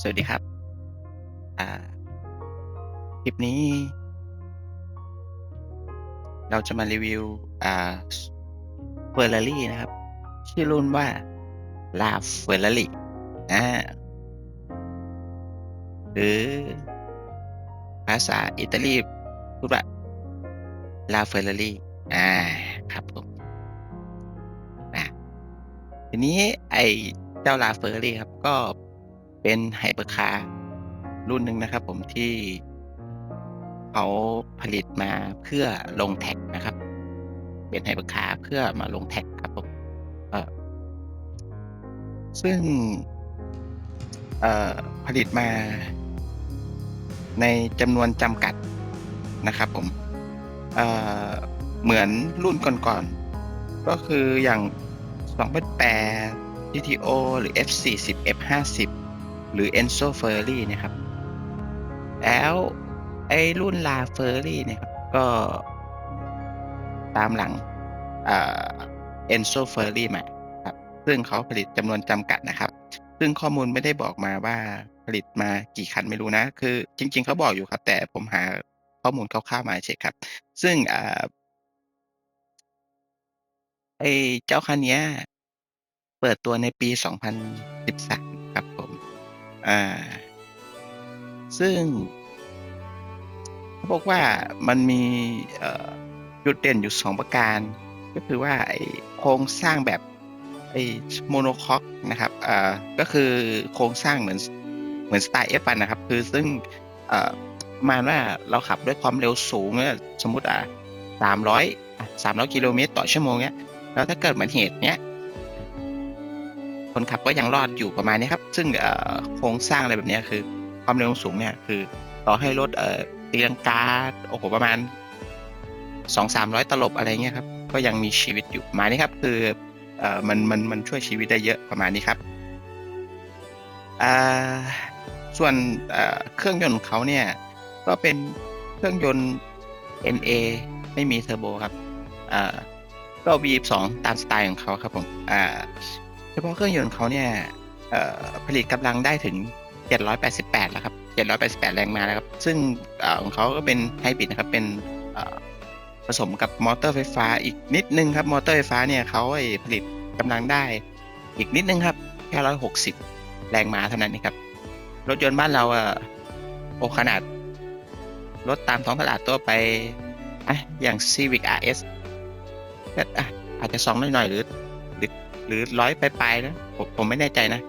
สวัสดีครับ อ่า คลิปนี้ เราจะมารีวิว อ่า Ferrari นะครับ ชื่อรุ่นว่า La Ferrari อาหรือ ภาษาอิตาลีพูดว่า La Ferrari อาครับผมทีนี้ไอเจ้า La Ferrari ครับ ก็ เป็นไฮเปอร์คาร์รุ่นหนึ่งนะครับผมที่เขาผลิตมาเพื่อลงแท็กนะครับ เป็นไฮเปอร์คาร์เพื่อมาลงแท็กครับผมเออซึ่งเอ่อผลิตมาในจำนวนจำกัดนะครับผมเอ่อเหมือนรุ่นก่อนๆ ก็คืออย่าง 2008 GTO หรือ F40 F50 หรือ Enzo Ferrari นี่ยครับ แล้วไอ้รุ่น La Ferrari เนี่ยครับก็ตามหลังอ่า Enzo Ferrari มาครับซึ่งเขาผลิตจำนวนจำกัดนะครับ ซึ่งข้อมูลไม่ได้บอกมาว่าผลิตมากี่คันไม่รู้นะ คือจริง ๆเขาบอกอยู่ครับ แต่ผมหาข้อมูลคร่าวๆมาเฉยๆครับ ซึ่งอไอ้เจ้าคันนี้เปิดตัวในปี 2013ครับผม อ่า ซึ่งเขาบอกว่ามันมีจุดเด่นอยู่2ประการ ก็คือว่าโครงสร้างแบบไอ้ monocoque นะครับอ่าก็คือโครงสร้างเหมือนเหมือนสไตล์ F1 นนะครับ คือซึ่งเอ่อมาว่าเราขับด้วยความเร็วสูงเนี่ยสมมติอ่า300อะ300กิโลเมตรต่อชั่วโมงเงี้ย แล้วถ้าเกิดอุบัติเหตุเงี้ย คนขับก็ยังรอดอยู่ประมาณนี้ครับ ซึ่งโครงสร้างอะไรแบบนี้คือความเร็วสูงเนี่ยคือต่อให้รถเอ่อตีลังกาโอ้โฮประมาณ200-300ตลบอะไรเงี้ยครับก็ยังมีชีวิตอยู่ประมาณนี้ครับ คือเอ่อมันมันมันช่วยชีวิตได้เยอะประมาณนี้ครับอ่าส่วนเครื่องยนต์ของเขาเนี่ยก็เป็นเครื่องยนต์ NA ไม่มีเทอร์โบครับก็ V12 ตามสไตล์ของเขาครับผม เฉพาะเครื่องยนต์เขาเนี่ยผลิตกำลังได้ถึง 788 แล้วครับ 788 แรงม้าแล้วครับ ซึ่งอของเขาก็เป็นไฮบริดนะครับ เป็นผสมกับมอเตอร์ไฟฟ้าอีกนิดนึงครับ มอเตอร์ไฟฟ้าเนี่ยเขาผลิตกำลังได้อีกนิดนึงครับ แค่ 160 แรงม้าเท่านั้นเองครับ รถยนต์บ้านเราอะโอขนาด รถตามท้องตลาดทั่วไปอะอย่าง Civic RS ก็อะอาจจะ2หน่อยๆหรือ หรือรือ100ปลายๆนะผมผมไม่แน่ใจนะ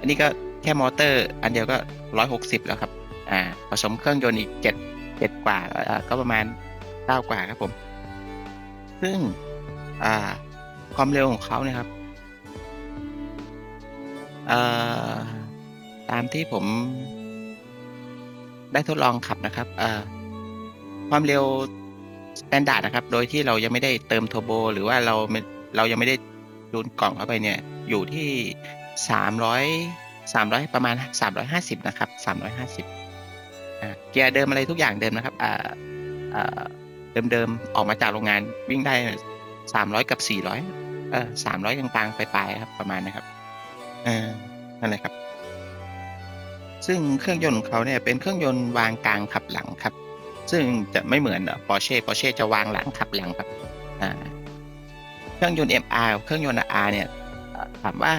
อันนี้ก็แค่มอเตอร์ อันเดียวก็160แล้วครับ อ่าผสมเครื่องยนต์อีก7 7กว่าอ่าก็ประมาณ9กว่าครับผม ซึ่งอ่าความเร็วของเขาเนี่ยครับตามที่ผมได้ทดลองขับนะครับความเร็วสแตนดาร์ดนะครับ โดยที่เรายังไม่ได้เติมเทอโบหรือว่าเราเรายังไม่ได้ จูนกล่องเข้าไปเนี่ยอยู่ที่300 300ประมาณ350นะครับ350อ่าสิบเกียร์เดิมอะไรทุกอย่างเดิมนะครับอ่าอ่าเดิมๆออกมาจากโรงงานวิ่งได้300กับ400เออ300กลางๆปลายๆครับประมาณนี้ครับเออนั่นแหละครับ ซึ่งเครื่องยนต์ของเขาเนี่ยเป็นเครื่องยนต์วางกลางขับหลังครับ ซึ่งจะไม่เหมือนเอ่อ Porsche Porsche จะวางหลังขับหลังครับอ่า เครื่องยนต์ MR กับเครื่องยนต์ R เนี่ยถามว่า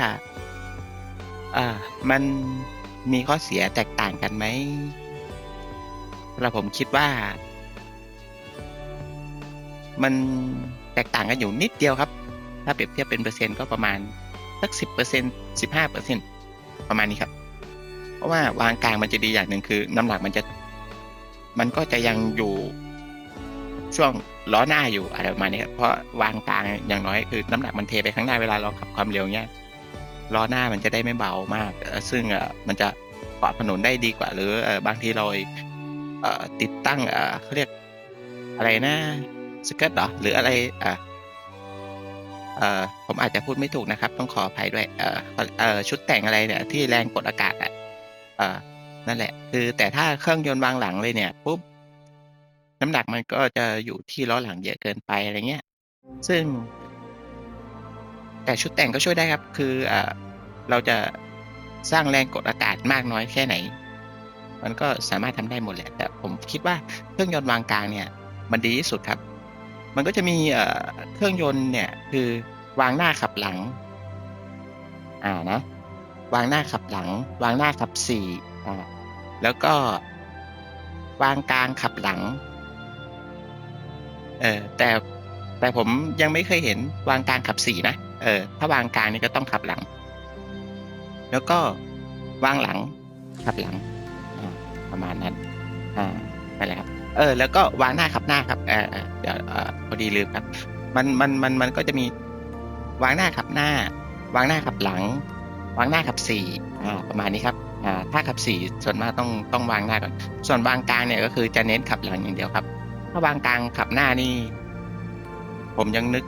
อ่ามันมีข้อเสียแตกต่างกันไหม?สำหรับผมคิดว่า มันแตกต่างกันอยู่นิดเดียวครับ ถ้าเปรียบเทียบเป็นเปอร์เซ็นต์ก็ประมาณสัก10% 15%ประมาณนี้ครับ เพราะว่าวางกลางมันจะดีอย่างหนึ่งคือ น้ำหนักมันจะ มันก็จะยังอยู่ช่วง ล้อหน้าอยู่อะไรประมาณนี้เพราะวางกลางอย่างน้อยคือน้ำหนักมันเทไปข้างหน้าเวลาเราขับความเร็วเงี้ยล้อหน้ามันจะได้ไม่เบามาก ซึ่งมันจะเกาะถนนได้ดีกว่า หรือบางทีเราเอ่อติดตั้งเขาเรียกอะไรนะ skirt เหรอ?หรืออะไรอ่าเอ่อผมอาจจะพูดไม่ถูกนะครับ ต้องขออภัยด้วยเอ่อเอ่อชุดแต่งอะไรเนี่ย ที่แรงกดอากาศอะเอ่อนั่นแหละ คือแต่ถ้าเครื่องยนต์วางหลังเลยเนี่ยปุ๊บ น้ำหนักมันก็จะอยู่ที่ล้อหลังเยอะเกินไปอะไรเงี้ย ซึ่ง แต่ชุดแต่งก็ช่วยได้ครับ คืออ่าเราจะสร้างแรงกดอากาศมากน้อยแค่ไหน มันก็สามารถทำได้หมดแหละ แต่ผมคิดว่าเครื่องยนต์วางกลางเนี่ย มันดีที่สุดครับ มันก็จะมีเอ่อเครื่องยนต์เนี่ย คือวางหน้าขับหลัง อ่านะ วางหน้าขับหลัง วางหน้าขับสี่อ่าแล้วก็วางกลางขับหลัง เออแต่แต่ผมยังไม่เคยเห็นวางกลางขับสี่นะเออถ้าวางกลางนี่ก็ต้องขับหลัง แล้วก็วางหลังขับหลังประมาณนั้นอ่านั่นแหละครับเออ แล้วก็วางหน้าขับหน้าครับเออเดี๋ยวพอดีลืมครับ มันมันมันมันก็จะมีวางหน้าขับหน้า วางหน้าขับหลัง วางหน้าขับสี่อ่าประมาณนี้ครับอ่าถ้าขับสี่ส่วนมากต้องต้องวางหน้าก่อนส่วนวางกลางเนี่ยก็คือจะเน้นขับหลังอย่างเดียวครับ ถ้าวางกลางขับหน้านี่ ผมยังนึก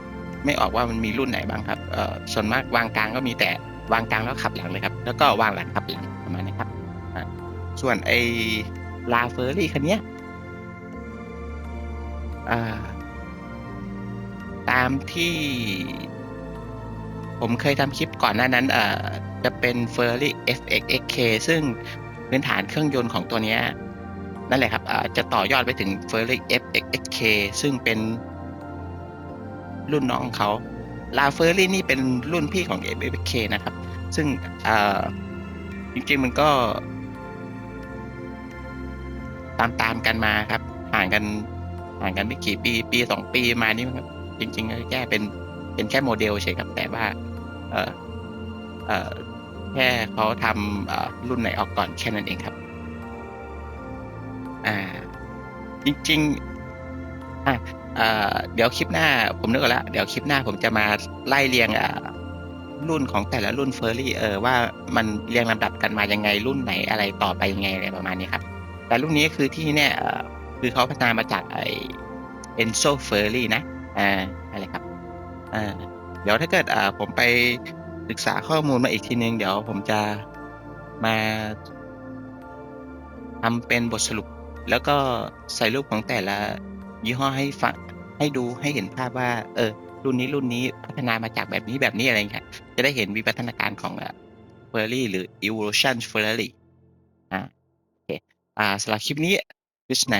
ไม่ออกว่ามันมีรุ่นไหนบ้างครับเอ่อส่วนมากวางกลางก็มีแต่วางกลางแล้วขับหลังเลยครับ แล้วก็วางหลังขับหลังประมาณนี้ครับส่วนไอ้ลาเฟอร์รี่คันเนี้ยอ่าตามที่ผมเคยทำคลิปก่อนหน้านั้นจะเป็น Ferrari FXXK ซึ่งพื้นฐานเครื่องยนต์ของตัวนี้ นั่นแหละครับจะต่อยอดไปถึง Ferrari FXXK ซึ่งเป็นรุ่นน้องของเขาลาเฟอร์รี่นี่เป็นรุ่นพี่ของ FXK นะครับ ซึ่งจริงๆมันก็ ตามตามๆกันมาครับ ห่างกันห่างกันไม่กี่ปีปีสองปีมานี่มันก็จริงๆก็แค่เป็นเป็นแค่โมเดลเฉยครับ แต่ว่า เออเออแค่เขาทำรุ่นไหนออกก่อนแค่นั้นเองครับ อ่า จริงๆอะเดี๋ยวคลิปหน้า ผมนึกออกแล้ว เดี๋ยวคลิปหน้าผมจะมาไล่เรียงอ่ารุ่นของแต่ละรุ่นเฟอร์รี่เออว่ามันเรียงลำดับกันมายังไงรุ่นไหนอะไรต่อไปยังไงอะไรประมาณนี้ครับ แต่รุ่นนี้คือที่เนี่ยคือเขาพัฒนามาจากไอเอนโซเฟอร์รี่นะอ่าอะไรครับอ่าเดี๋ยวถ้าเกิดอ่าผมไปศึกษาข้อมูลมาอีกทีนึง เดี๋ยวผมจะมาทำเป็นบทสรุป แล้วก็ใส่รูปของแต่ละยี่ห้อให้ฟังให้ดูให้เห็นภาพว่า เออ รุ่นนี้รุ่นนี้พัฒนามาจากแบบนี้แบบนี้อะไรอย่างเงี้ยจะได้เห็นวิวัฒนาการของเฟอร์รี่หรือ evolution Ferrari อ่าโอเคอ่าสำหรับคลิปนี้ดิสไหน